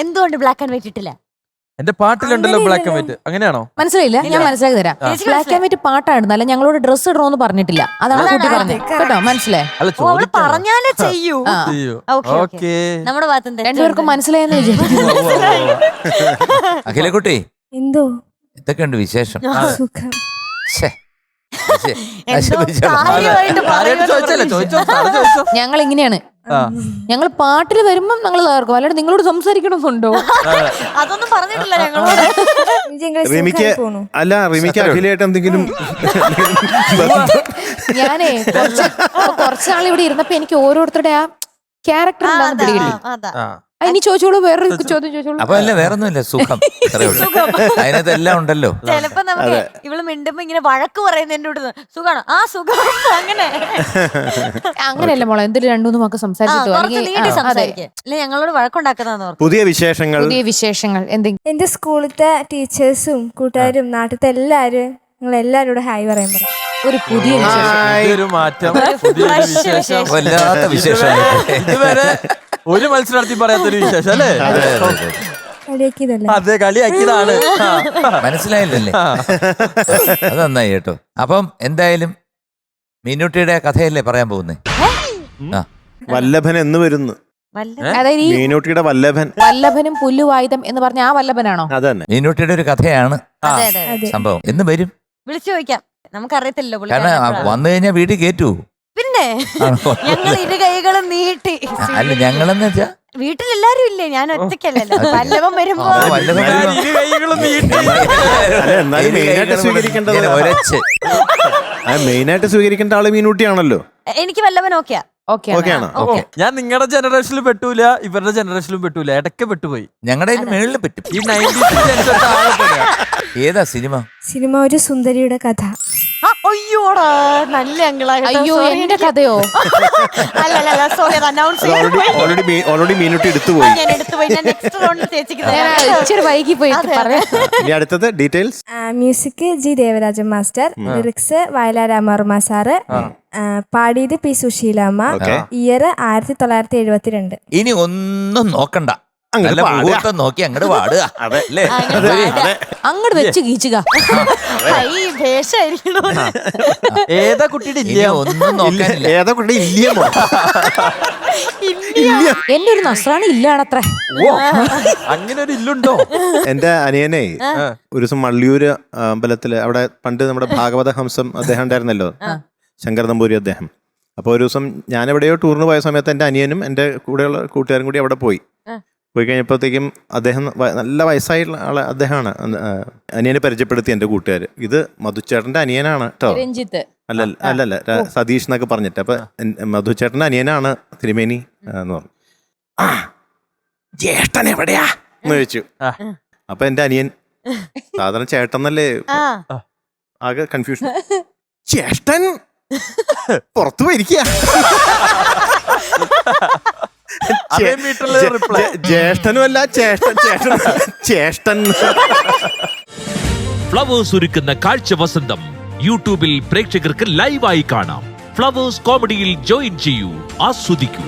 എന്തുകൊണ്ട് black and white ഇട്ടില്ല എന്റെ പാട്ടിലുണ്ടല്ലോ ബ്ലാക്ക് ആൻഡ് വൈറ്റ് അങ്ങനെയാണോ മനസ്സിലായില്ല ഞാൻ മനസ്സിലാക്കി തരാം ബ്ലാക്ക് ആൻഡ് വൈറ്റ് പാട്ടായിരുന്നു അല്ല ഞങ്ങളോട് ഡ്രസ്സ് ഇടണമെന്ന് പറഞ്ഞിട്ടില്ല അതാണ് കുട്ടി പറഞ്ഞത് കേട്ടോ മനസ്സിലായി പറഞ്ഞാലേ ചെയ്യൂ ഓക്കേ, ഓക്കേ. ഓക്കേ നമ്മുടെ ഭാഗത്ത് രണ്ടുപേർക്കും മനസ്സിലായെന്ന് വിചാരിക്കുന്നു അഖിലക്കുട്ടി എന്തോ ഇതൊക്കെയുണ്ട് വിശേഷം ഞങ്ങൾ ഇങ്ങനെയാണ്. ഞങ്ങൾ പാട്ടിൽ വരുമ്പം ഞങ്ങൾ തകർക്കും. അല്ലാണ്ട് നിങ്ങളോട് സംസാരിക്കണമെന്നുണ്ടോ അതൊന്നും പറഞ്ഞിട്ടില്ല ഞങ്ങളോട്. റിമിക്ക് അല്ല റിമിക്ക് അഖിലായിട്ട് എന്തെങ്കിലും ഞാനേ കുറച്ച് കുറച്ച് നാൾ ഇവിടെ ഇരുന്നപ്പോ എനിക്ക് ഓരോരുത്തരുടെ ആ ക്യാരക്ടർ എന്താണെന്ന് പിടികിട്ടി ഇനി ചോദിച്ചോളൂ വേറെ ചോദ്യം ചോദിച്ചോളൂ. അപ്പൊ അല്ല വേറൊന്നുമില്ല സുഖം. അത്രേ ഉള്ളൂ. അതിനകത്ത് എല്ലാം ഉണ്ടല്ലോ. ചെലപ്പോ നമുക്ക് ഇവൾ മിണ്ടുമ്പോ ഇങ്ങനെ വഴക്ക് പറയുന്ന എന്റെ കൂടെ സുഖാണോ? ആ സുഖം. അങ്ങനെ. അങ്ങനെയല്ല മോളെ എന്തൊരു രണ്ടു മക്കൾ ആ, സംസാരിച്ചിട്ടോ കുറച്ച് അല്ലെങ്കിൽ നീട്ടി ആ, അതെ. സംസാരിക്കുക അല്ലെ ഞങ്ങളോട് വഴക്കുണ്ടാക്കുന്നതാന്ന് ഓർക്കും. പുതിയ വിശേഷങ്ങൾ. പുതിയ വിശേഷങ്ങൾ എന്തെങ്കിലും എന്റെ സ്കൂളിലത്തെ ടീച്ചേഴ്സും കൂട്ടുകാരും നാട്ടിലത്തെ എല്ലാരും നിങ്ങൾ എല്ലാരോടും ഹായ് പറയാൻ പറയും. ഒരു പുതിയ വിശേഷം. ഒരു മാറ്റം പുതിയൊരു വിശേഷം. വല്ലാത്ത വിശേഷം ഇതുവരെ ഒരു മത്സരാർത്ഥി പറയാത്തൊരു വിശേഷം അല്ലേ? അതെ കളിയാക്കിയതാണ്. മനസ്സിലായില്ലല്ലേ? അത് നന്നായി കേട്ടോ. അപ്പം എന്തായാലും മീനുട്ടിയുടെ കഥയല്ലേ പറയാൻ പോകുന്നേ? ആ. വല്ലഭൻ എന്ന് വരുന്നു. മീനുട്ടിയുടെ അതായത് ഈ മീനൂട്ടിയുടെ വല്ലഭൻ. വല്ലഭനും പുല്ലുവായുധം എന്ന് പറഞ്ഞ ആ വല്ലഭനാണോ? അതന്നെ. തന്നെ മീനുട്ടിയുടെ ഒരു കഥയാണ് ആ. അതെ അതെ സംഭവം. എന്ന് വരും? വിളിച്ചു ചോദിക്കാം. നമുക്കറിയത്തില്ലല്ലോ കാരണം എപ്പോഴാ. വന്നു കഴിഞ്ഞാൽ വീട്ടിൽ കയറ്റൂ. ആണോ? ഞങ്ങൾ ഇരു കൈകളും നീട്ടി. അല്ല ഞങ്ങളെന്ന് വെച്ചാ? വീട്ടിലെല്ലാരും ഇല്ലേ? ഞാൻ ഒറ്റയ്ക്കല്ലല്ലോ വല്ലവൻ വരുമ്പോ അല്ല മെയിനായിട്ട് സ്വീകരിക്കേണ്ട ആൾ മീനൂട്ടിയാണല്ലോ. എനിക്ക് വല്ലവൻ ഓക്കെയാ ഓക്കെ ഓക്കെ ഞാൻ നിങ്ങളുടെ ജനറേഷനിൽ പെട്ടൂല ഇവരുടെ ജനറേഷനിലും പെട്ടൂല. ഇടയ്ക്ക് പെട്ടുപോയി. ഞങ്ങളുടെ മേളിൽ പറ്റും ഈ നയന്റീസ് ഏതാ സിനിമ? സിനിമ ഒരു സുന്ദരിയുടെ കഥ. അയ്യോടാ നല്ല അയ്യോ എന്റെ കഥയോ? അല്ലല്ല സോറി അത് അനൗൺസ് ഓൾറെഡി മീനൂട്ടി എടുത്തു പോയി. ഞാൻ എടുത്തു പോയി. ഞാൻ നെക്സ്റ്റ് റൗണ്ട് ചേച്ചിക്ക് ഞാൻ ഇച്ചിരി വൈകി പോയി അതെ, പറയാം. ഇനി അടുത്തത് details music G Devarajan master lyrics Vayalar Ramavarma sir പാടിയത് പി സുശീലാമ്മ ഇയർ ആയിരത്തി തൊള്ളായിരത്തി എഴുപത്തിരണ്ട്. ഇനി ഒന്നും നോക്കണ്ട. അങ്ങട് നല്ല പാടുക. മുഹൂർത്തം നോക്കി അങ്ങോട്ട് പാടുക. അതെ. അല്ലേ. അങ്ങോട്ട് വെച്ച് കീച്ചുക. ഹൈ ഭേഷായിരിക്കണോ ഏതാ കുട്ടിയുടെ ഇനി ഒന്നും നോക്കാനില്ല. ഏതാ കുട്ടി ഇല്ലയോ? എന്റെ ഒരു നസ്രാണി ഇല്ലാണത്രേ. അങ്ങനെ ഒരു ഇല്ലുണ്ടോ? എന്റെ അനിയനെ ഒരു ദിവസം മള്ളിയൂര് അമ്പലത്തിൽ അവിടെ പണ്ട് നമ്മുടെ ഭാഗവത ഹംസം അദ്ദേഹം ഉണ്ടായിരുന്നല്ലോ. ശങ്കർ നമ്പൂരി അദ്ദേഹം. അപ്പോൾ ഒരു ദിവസം ഞാൻ എവിടെയോ ടൂറിന് പോയ സമയത്ത് എന്റെ അനിയനും എന്റെ കൂടെയുള്ള കൂട്ടുകാരും കൂടി അവിടെ പോയി. പോയി കഴിഞ്ഞപ്പോഴത്തേക്കും അദ്ദേഹം നല്ല വയസ്സായിട്ടുള്ള ആളെ അദ്ദേഹമാണ്. അനിയനെ പരിചയപ്പെടുത്തി എന്റെ കൂട്ടുകാർ ഇത് മധുച്ചേട്ടന്റെ അനിയനാണ് കേട്ടോ രഞ്ജിത്ത്. അല്ല അല്ലല്ല ര- സതീഷ് എന്നൊക്കെ പറഞ്ഞിട്ട്. അപ്പൊ മധുച്ചേട്ടന്റെ അനിയനാണ് തിരുമേനി എന്ന് പറഞ്ഞു. ആ ജ്യേഷ്ഠൻ എവിടെയാ? എന്ന് ചോദിച്ചു. അപ്പൊ എന്റെ അനിയൻ സാധാരണ ചേട്ടൻ എന്നല്ലേ ആ. ആകെ കൺഫ്യൂഷൻ ജ്യേഷ്ഠൻ പുറത്തു പോയിരിക്കുക അതേ മീറ്ററിൽ റിപ്ലൈ ജ്യേഷ്ഠനും അല്ല ചേഷ്ടൻ ചേഷ്ടൻ ചേഷ്ടൻ ഫ്ലവേഴ്സ് ഒരുക്കുന്ന കാഴ്ച വസന്തം യൂട്യൂബിൽ പ്രേക്ഷകർക്ക് ലൈവായി കാണാം. ഫ്ലവേഴ്സ് കോമഡിയിൽ ജോയിൻ ചെയ്യൂ ആസ്വദിക്കൂ.